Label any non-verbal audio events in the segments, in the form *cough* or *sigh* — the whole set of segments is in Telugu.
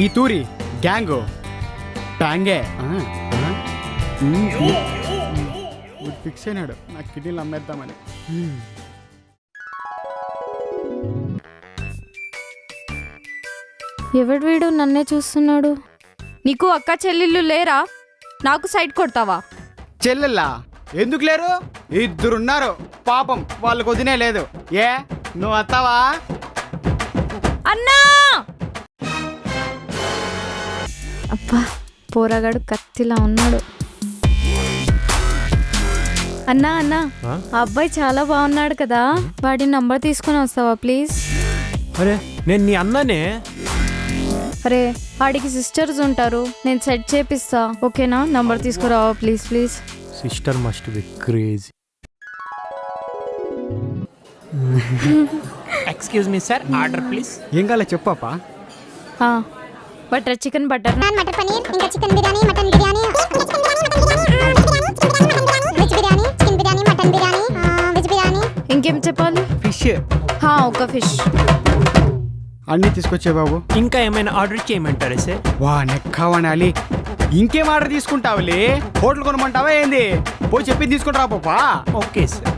ఈ తూరి గ్యాంగు ట్యాంగే ఫిక్స్ అయినాడు. నా కిడ్నీలు అమ్మేద్దామని ఎవడు వీడు? నన్నే చూస్తున్నాడు. నీకు అక్క చెల్లెళ్ళు లేరా? నాకు సైడ్ కొడతావా? చెల్లెల్లా? ఎందుకు లేరు? ఇద్దరున్నారు. పాపం వాళ్ళకు వదినే లేదు. ఏ? నువ్వు వస్తావా? అన్నా! అబ్బా పోరగాడు కత్తిలా ఉన్నాడు. అన్నా అన్నా ఆ? ఆ అబ్బాయి చాలా బాగున్నాడు కదా. వాడి నంబర్ తీసుకొని వస్తావా ప్లీజ్? అరే నేను నీ అన్ననే. అరే వాడికి సిస్టర్స్ ఉంటారు. నేను సెట్ చేపిస్తా. ఓకేనా? నంబర్ తీసుకురావా please please? Sister must be crazy. Excuse me sir order please ఏం కాలే చెప్పాపా butter chicken butter. Naan matar paneer ఇంకా chicken biryani mutton biryani. Veg biryani chicken biryani mutton biryani ఆ, వెజ్ బిర్యానీ. ఇంకేం చెప్పాలి? ఫిష్ హా, ఒక ఫిష్ అన్నీ తీసుకొచ్చే బాబు. ఇంకా ఏమైనా ఆర్డర్ చేయమంటారా సార్ వా నెక్కవనాలి ఇంకేం ఆర్డర్ తీసుకుంటావులే? హోటల్ కొనమంటావా ఏంది? పోయి చెప్పి తీసుకుంటారా పాపా? Okay sir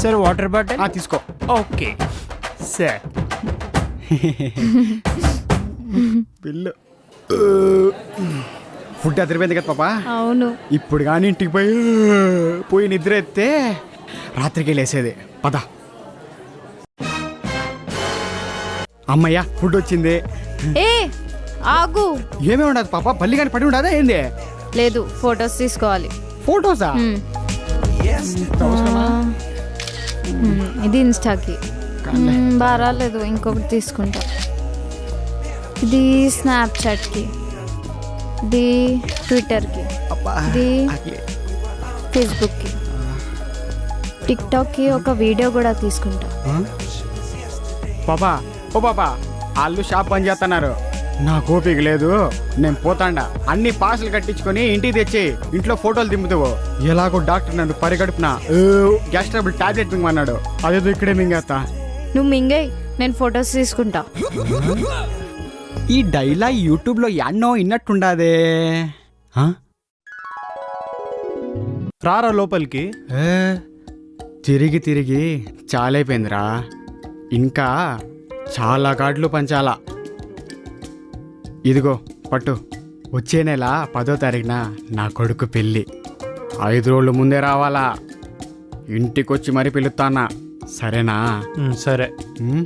sir water bottle తీసుకో. ఓకే. సార్ *laughs* బిల్లు ఫుడ్ అదిరిపోయింది కదా పాపా? అవును. ఇప్పుడు కానీ ఇంటికి పోయి పోయి నిద్ర ఎత్తే రాత్రికి లేసేది. పద. అమ్మయ్యా ఫుడ్ వచ్చింది. ఏ ఆగు. ఏమేమి ఉండదు పాప బల్లి కానీ పడి ఉండదా ఏంది? లేదు ఫొటోస్ తీసుకోవాలి. ఫోటోసా? ఇది ఇన్స్టాకి. బాగా రాలేదు ఇంకొకటి తీసుకుంటా. ఇది స్నాప్చాట్కి ఇది ట్విట్టర్కి ఇది. ఫేస్బుక్కి. టిక్టాక్కి ఒక వీడియో కూడా తీసుకుంటా? పాపా ఓ పాపా వాళ్ళు షాప్ బంద్ చేస్తున్నారు నాకు ఓపిక లేదు. నేను పోతాండా. అన్ని పార్సల్ కట్టించుకొని ఇంటికి తెచ్చి ఇంట్లో ఫోటోలు దింపుతావు ఎలాగో డాక్టర్ నన్ను పరిగడుపున. గ్యాస్ ట్రబుల్ టాబ్లెట్ మింగమన్నాడు. అదేదో ఇక్కడే మింగేస్తా నువ్వు మింగై నేను ఫొటోస్ తీసుకుంటా. ఈ డైలాగ్ యూట్యూబ్లో ఎన్నో ఇన్నట్టుండాదే. ఆ? రారా లోపలికి. ఏ, తిరిగి తిరిగి చాలైపోయిందిరా. ఇంకా చాలా కార్డులు పంచాలా. ఇదిగో పట్టు. వచ్చే నెల పదో తారీఖున నా కొడుకు పెళ్ళి. ఐదు రోజుల ముందే రావాలా. ఇంటికొచ్చి మరి పిలుస్తానా సరేనా? సరే. ఉమ్?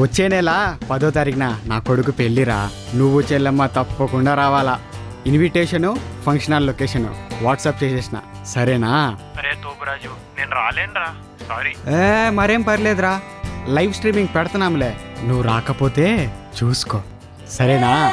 వచ్చే నెల పదో తారీఖున నా కొడుకు పెళ్ళిరా. నువ్వు చెల్లమ్మ తప్పకుండా రావాలా. Invitation function hall location WhatsApp చేసేసిన. సరేనా? అరే తోపురాజు నేను రాలేనురా. సారీ. ఏ మరేం పర్లేదురా. లైవ్ స్ట్రీమింగ్ పెడుతున్నాంలే. నువ్వు రాకపోతే చూసుకో. సరేనా?